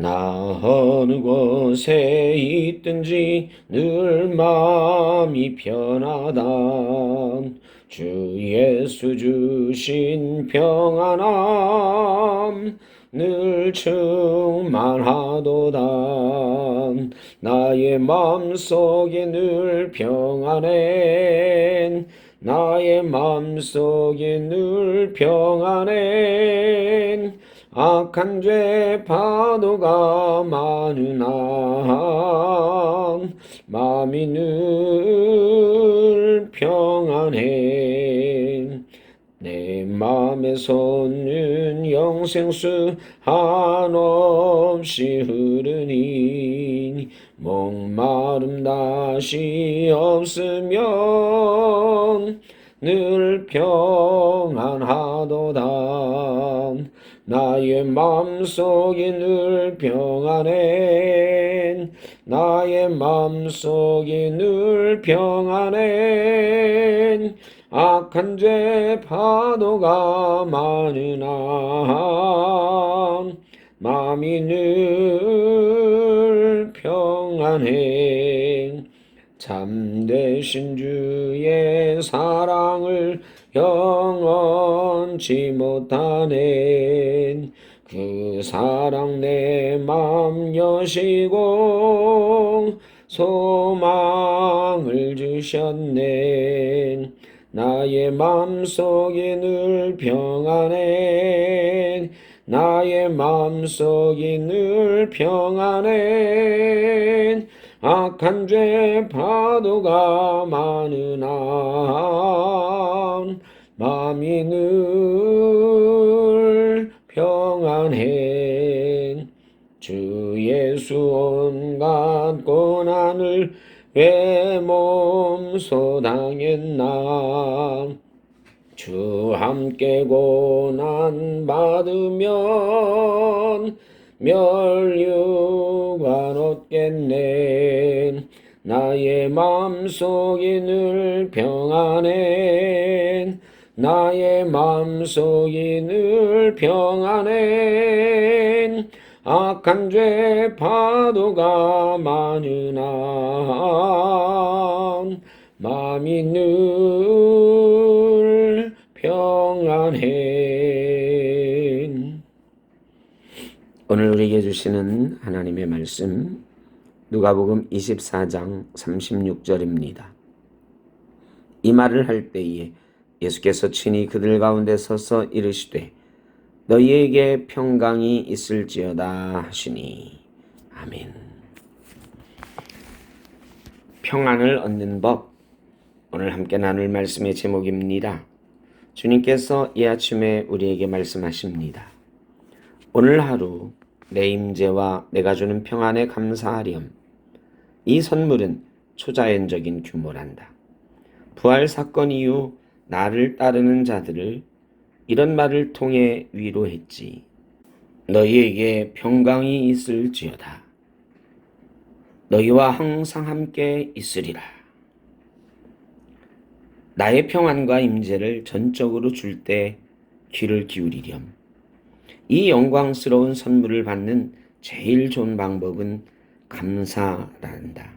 나 어느 곳에 있든지 늘 마음이 편하다. 주 예수 주신 평안함 늘 충만하도다. 나의 마음속에 늘 평안해. 나의 마음속에 늘 평안해. 악한 죄 파도가 많으나 마음이 늘 평안해. 내 마음에서는 영생수 한없이 흐르니 목마름 다시 없으면 늘 평 나의 마음속이 늘 평안해. 나의 마음속이 늘 평안해. 악한 죄 파도가 많으나 마음이 늘 평안해. 참되신 주의 사랑을 영원치 못하네 그 사랑 내 맘 여시고 소망을 주셨네 나의 맘속이 늘 평안해 나의 맘속이 늘 평안해 악한 죄 파도가 많으나 마음이 늘 평안해. 주 예수 온갖 고난을 왜 몸소 당했나? 주 함께 고난 받으면 멸류관 얻겠네. 나의 마음속이 늘 평안해 나의 마음속이 늘 평안해 악한 죄 파도가 많으나 마음이 늘 평안해 오늘 우리에게 주시는 하나님의 말씀 누가복음 24장 36절입니다. 이 말을 할 때에 예수께서 친히 그들 가운데 서서 이르시되 너희에게 평강이 있을지어다 하시니 아멘. 평안을 얻는 법 오늘 함께 나눌 말씀의 제목입니다. 주님께서 이 아침에 우리에게 말씀하십니다. 오늘 하루 내 임재와 내가 주는 평안에 감사하렴. 이 선물은 초자연적인 규모란다. 부활 사건 이후 나를 따르는 자들을 이런 말을 통해 위로했지. 너희에게 평강이 있을지어다. 너희와 항상 함께 있으리라. 나의 평안과 임재를 전적으로 줄 때 귀를 기울이렴. 이 영광스러운 선물을 받는 제일 좋은 방법은 감사란다.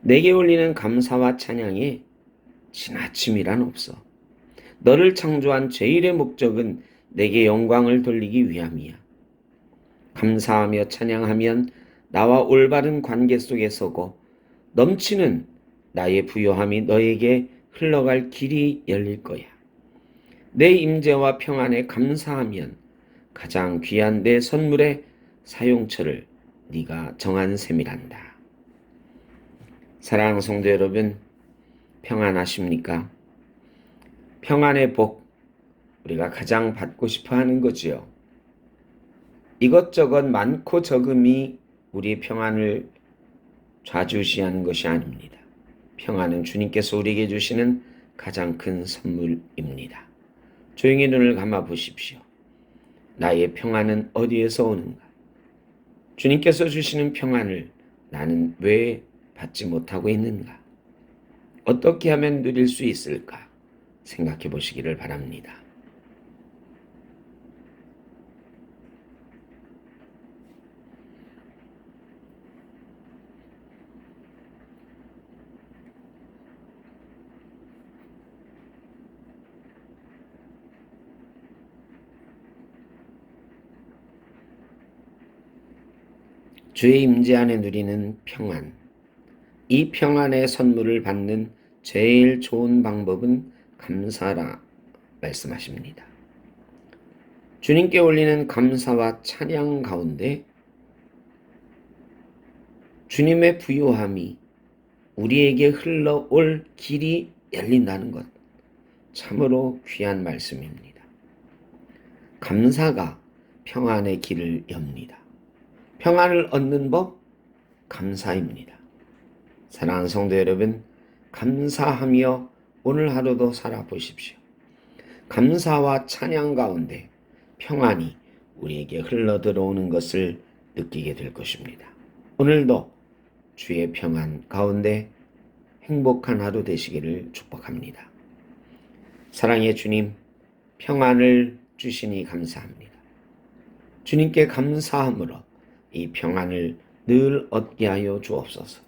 내게 올리는 감사와 찬양에 지나침이란 없어. 너를 창조한 제일의 목적은 내게 영광을 돌리기 위함이야. 감사하며 찬양하면 나와 올바른 관계 속에 서고 넘치는 나의 부요함이 너에게 흘러갈 길이 열릴 거야. 내 임재와 평안에 감사하면 가장 귀한 내 선물의 사용처를 네가 정한 셈이란다. 사랑하는 성도 여러분, 평안하십니까? 평안의 복, 우리가 가장 받고 싶어 하는 거지요. 이것저것 많고 적음이 우리 평안을 좌주시하는 것이 아닙니다. 평안은 주님께서 우리에게 주시는 가장 큰 선물입니다. 조용히 눈을 감아 보십시오. 나의 평안은 어디에서 오는가? 주님께서 주시는 평안을 나는 왜 받지 못하고 있는가? 어떻게 하면 누릴 수 있을까? 생각해 보시기를 바랍니다. 주의 임재 안에 누리는 평안. 이 평안의 선물을 받는 제일 좋은 방법은 감사라 말씀하십니다. 주님께 올리는 감사와 찬양 가운데 주님의 부요함이 우리에게 흘러올 길이 열린다는 것 참으로 귀한 말씀입니다. 감사가 평안의 길을 엽니다. 평안을 얻는 법 감사입니다. 사랑하는 성도 여러분, 감사하며 오늘 하루도 살아보십시오. 감사와 찬양 가운데 평안이 우리에게 흘러 들어오는 것을 느끼게 될 것입니다. 오늘도 주의 평안 가운데 행복한 하루 되시기를 축복합니다. 사랑의 주님, 평안을 주시니 감사합니다. 주님께 감사함으로 이 평안을 늘 얻게 하여 주옵소서.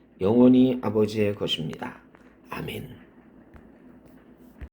영원히 아버지의 것입니다. 아멘.